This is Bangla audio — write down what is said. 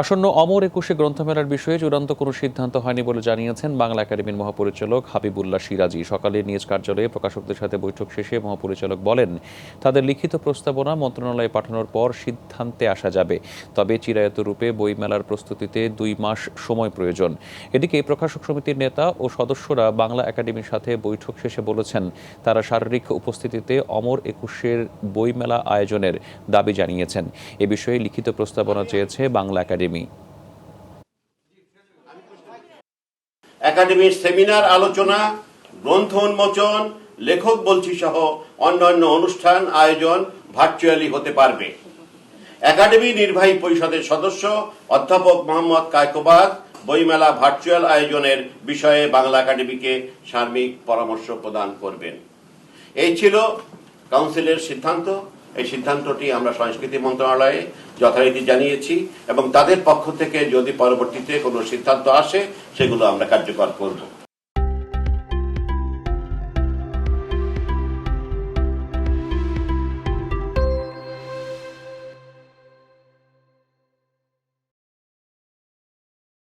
আসন্ন অমর একুশে গ্রন্থমেলার বিষয়ে চূড়ান্ত কোনো সিদ্ধান্ত হয়নি বলে জানিয়েছেন বাংলা একাডেমির মহাপরিচালক হাবিবুল্লাহ সিরাজি। সকালে নিজ কার্যালয়ে প্রকাশকদের সাথে বৈঠক শেষে মহাপরিচালক বলেন, তাদের লিখিত প্রস্তাবনা মন্ত্রণালয়ে পাঠানোর পর সিদ্ধান্তে আসা যাবে। তবে চিরায়ত রূপে বইমেলার প্রস্তুতিতে দুই মাস সময় প্রয়োজন। এদিকে প্রকাশক সমিতির নেতা ও সদস্যরা বাংলা একাডেমির সাথে বৈঠক শেষে বলেছেন, তারা শারীরিক উপস্থিতিতে অমর একুশের বইমেলা আয়োজনের দাবি জানিয়েছেন। এ বিষয়ে লিখিত প্রস্তাবনা চেয়েছে বাংলা একাডেমি। একাডেমির সেমিনার, আলোচনা, গ্রন্থ উন্মোচন, লেখক বলছি সহ অন্যান্য অনুষ্ঠান, আয়োজন ভার্চুয়ালি হতে পারবে। একাডেমি নির্বাহী পরিষদের সদস্য অধ্যাপক মোহাম্মদ কায়কোবাদ বইমেলা ভার্চুয়াল আয়োজনের বিষয়ে বাংলা একাডেমিকে সার্বিক পরামর্শ প্রদান করবেন। এই ছিল কাউন্সিলের সিদ্ধান্ত। এই সিদ্ধান্তটি আমরা সংস্কৃতি মন্ত্রণালয়ে যথারীতি জানিয়েছি এবং তাদের পক্ষ থেকে যদি পরবর্তীতে কোনো সিদ্ধান্ত আসে, সেগুলো আমরা কার্যকর করব।